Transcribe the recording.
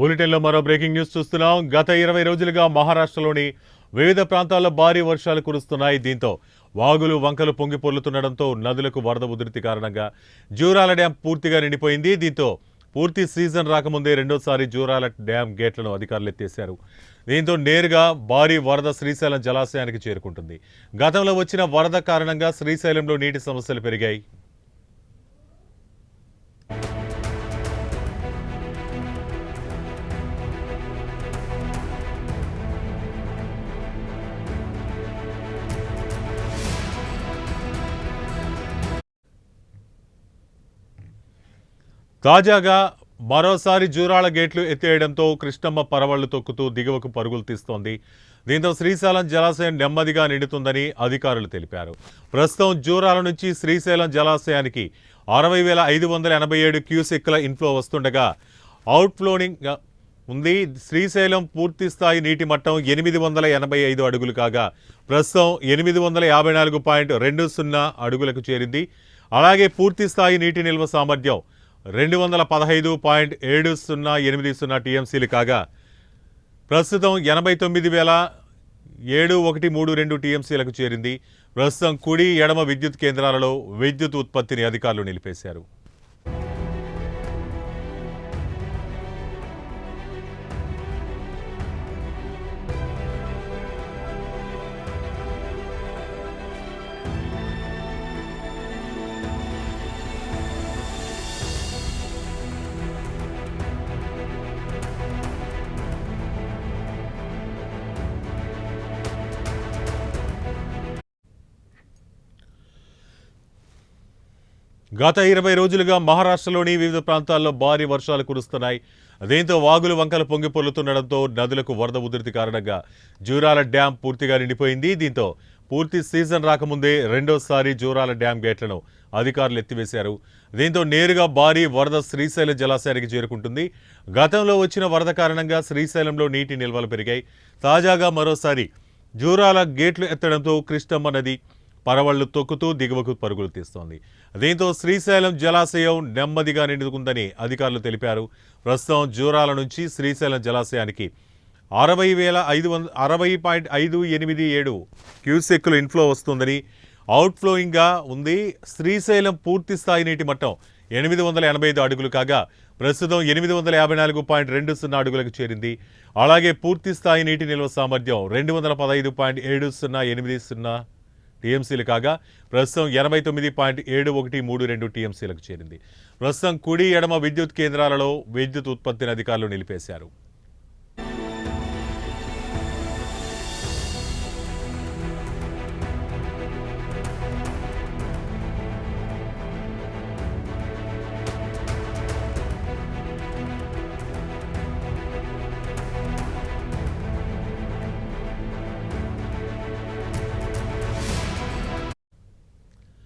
బులెటిన్లో మరో breaking news చూస్తున్నాం. గత ఇరవై రోజులుగా మహారాష్ట్రలోని వివిధ ప్రాంతాల్లో భారీ వర్షాలు కురుస్తున్నాయి. దీంతో వాగులు వంకలు పొంగి పొర్లుతుండడంతో నదులకు వరద ఉధృతి కారణంగా జూరాల డ్యాం పూర్తిగా నిండిపోయింది. దీంతో పూర్తి సీజన్ రాకముందే రెండోసారి జూరాల డ్యాం గేట్లను అధికారులు ఎత్తేశారు దీంతో నేరుగా భారీ వరద శ్రీశైలం జలాశయానికి చేరుకుంటుంది. గతంలో వచ్చిన వరద కారణంగా శ్రీశైలంలో నీటి సమస్యలు పెరిగాయి. తాజాగా మరోసారి జూరాల గేట్లు ఎత్తేయడంతో కృష్ణమ్మ పరవళ్ళు తొక్కుతూ దిగువకు పరుగులు తీస్తోంది. దీంతో శ్రీశైలం జలాశయం నెమ్మదిగా నిండుతుందని అధికారులు తెలిపారు. ప్రస్తుతం జూరాల నుంచి శ్రీశైలం జలాశయానికి అరవై వేల ఐదు వందల ఎనభై ఏడు క్యూసెక్ల ఇన్ఫ్లో వస్తుండగా అవుట్ఫ్లోనింగ్ ఉంది. శ్రీశైలం పూర్తి స్థాయి నీటి మట్టం ఎనిమిది వందల ఎనభై ఐదు అడుగులు కాగా ప్రస్తుతం ఎనిమిది వందల యాభై నాలుగు పాయింట్ రెండు సున్నా అడుగులకు చేరింది. అలాగే పూర్తి స్థాయి నీటి నిల్వ సామర్థ్యం రెండు వందల పదహైదు పాయింట్ ఏడు సున్నా ఎనిమిది సున్నా టీఎంసీలు కాగా ప్రస్తుతం ఎనభై తొమ్మిది వేల ఏడు ఒకటి మూడు రెండు టీఎంసీలకు చేరింది. ప్రస్తుతం కుడి ఎడమ విద్యుత్ కేంద్రాలలో విద్యుత్ ఉత్పత్తిని అధికారులు నిలిపేశారు. గత ఇరవై రోజులుగా మహారాష్ట్రలోని వివిధ ప్రాంతాల్లో భారీ వర్షాలు కురుస్తున్నాయి. దీంతో వాగులు వంకలు పొంగి పొర్లుతుండడంతో నదులకు వరద ఉధృతి కారణంగా జూరాల డ్యాం పూర్తిగా నిండిపోయింది. దీంతో పూర్తి సీజన్ రాకముందే రెండోసారి జూరాల డ్యాం గేట్లను అధికారులు ఎత్తివేశారు. దీంతో నేరుగా భారీ వరద శ్రీశైలం జలాశయానికి చేరుకుంటుంది. గతంలో వచ్చిన వరద కారణంగా శ్రీశైలంలో నీటి నిల్వలు పెరిగాయి. తాజాగా మరోసారి జూరాల గేట్లు ఎత్తడంతో కృష్ణమ్మ నది పరవళ్ళు తొక్కుతూ దిగువకు పరుగులు తీస్తోంది. దీంతో శ్రీశైలం జలాశయం నెమ్మదిగా నిండుకుందని అధికారులు తెలిపారు. ప్రస్తుతం జూరాల నుంచి శ్రీశైలం జలాశయానికి అరవై వేల ఐదు వంద అరవై పాయింట్ ఐదు ఎనిమిది ఏడు క్యూసెక్కులు ఇన్ఫ్లో వస్తుందని అవుట్ఫ్లోయింగ్గా ఉంది. శ్రీశైలం పూర్తి స్థాయి నీటి మట్టం ఎనిమిది వందల ఎనభై ఐదు అడుగులు కాగా ప్రస్తుతం ఎనిమిది వందల యాభై నాలుగు పాయింట్ రెండు సున్నా అడుగులకు చేరింది. అలాగే పూర్తి స్థాయి నీటి నిల్వ సామర్థ్యం రెండు వందల పదహైదు పాయింట్ ఏడు సున్నా ఎనిమిది సున్నా టీఎంసీలు కాగా ప్రస్తుతం ఎనభై తొమ్మిది పాయింట్ ఏడు ఒకటి మూడు రెండు టీఎంసీలకు చేరింది. ప్రస్తుతం కుడి ఎడమ విద్యుత్ కేంద్రాలలో విద్యుత్ ఉత్పత్తిని అధికారులు నిలిపేశారు.